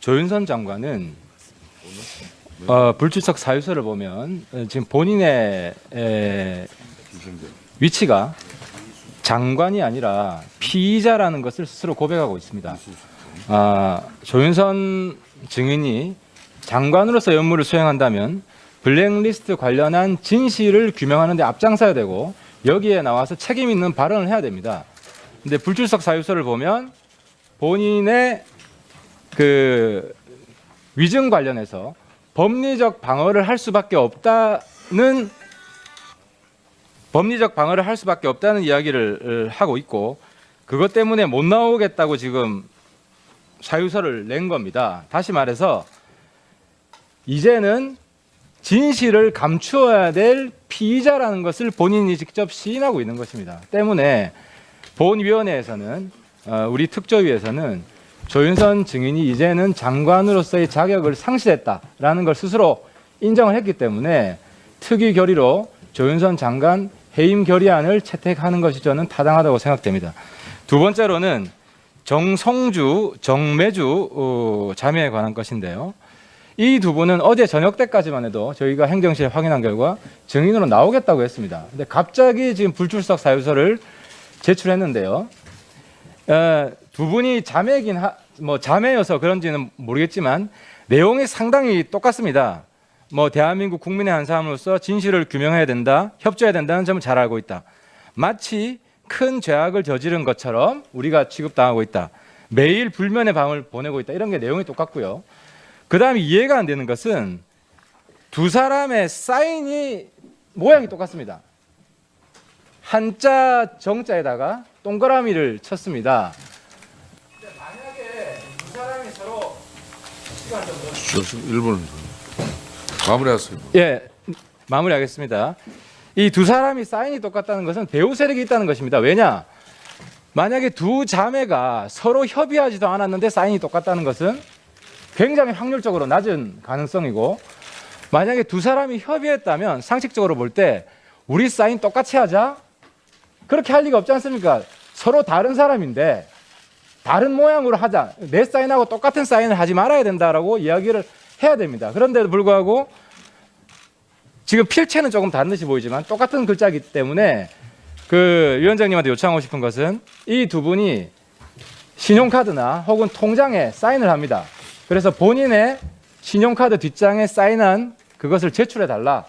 조윤선 장관은 어, 불출석 사유서를 보면 어, 지금 본인의 에, 위치가 장관이 아니라 피의자라는 것을 스스로 고백하고 있습니다. 아, 조윤선 증인이 장관으로서 업무를 수행한다면 블랙리스트 관련한 진실을 규명하는 데 앞장서야 되고 여기에 나와서 책임 있는 발언을 해야 됩니다. 근데 불출석 사유서를 보면 본인의 그 위증 관련해서 법리적 방어를 할 수밖에 없다는 법리적 방어를 할 수밖에 없다는 이야기를 어, 하고 있고 그것 때문에 못 나오겠다고 지금 사유서를 낸 겁니다. 다시 말해서 이제는 진실을 감추어야 될 피의자라는 것을 본인이 직접 시인하고 있는 것입니다. 때문에 본위원회에서는 어, 우리 특조위에서는 조윤선 증인이 이제는 장관으로서의 자격을 상실했다라는 걸 스스로 인정을 했기 때문에 특위 결의로 조윤선 장관 해임 결의안을 채택하는 것이 저는 타당하다고 생각됩니다. 두 번째로는 정성주, 정매주 어, 자매에 관한 것인데요. 이 두 분은 어제 저녁 때까지만 해도 저희가 행정실에 확인한 결과 증인으로 나오겠다고 했습니다. 근데 갑자기 지금 불출석 사유서를 제출했는데요. 어, 두 분이 자매긴 하, 뭐 자매여서 그런지는 모르겠지만 내용이 상당히 똑같습니다. 뭐 대한민국 국민의 한 사람으로서 진실을 규명해야 된다, 협조해야 된다는 점을 잘 알고 있다. 마치 큰 죄악을 저지른 것처럼 우리가 취급당하고 있다. 매일 불면의 밤을 보내고 있다. 이런 게 내용이 똑같고요. 그 다음에 이해가 안 되는 것은 두 사람의 사인이 모양이 똑같습니다. 한자 정자에다가 동그라미를 쳤습니다. 만약에 두 사람이 서로 저 1분 마무리하세요. 예 마무리하겠습니다. 이 두 사람이 사인이 똑같다는 것은 배우 세력이 있다는 것입니다. 왜냐? 만약에 두 자매가 서로 협의하지도 않았는데 사인이 똑같다는 것은 굉장히 확률적으로 낮은 가능성이고 만약에 두 사람이 협의했다면 상식적으로 볼 때 우리 사인 똑같이 하자 그렇게 할 리가 없지 않습니까? 서로 다른 사람인데 다른 모양으로 하자. 내 사인하고 똑같은 사인을 하지 말아야 된다라고 이야기를 해야 됩니다. 그런데도 불구하고 지금 필체는 조금 다른 듯이 보이지만 똑같은 글자이기 때문에 그 위원장님한테 요청하고 싶은 것은 이 두 분이 신용카드나 혹은 통장에 사인을 합니다. 그래서 본인의 신용카드 뒷장에 사인한 그것을 제출해 달라.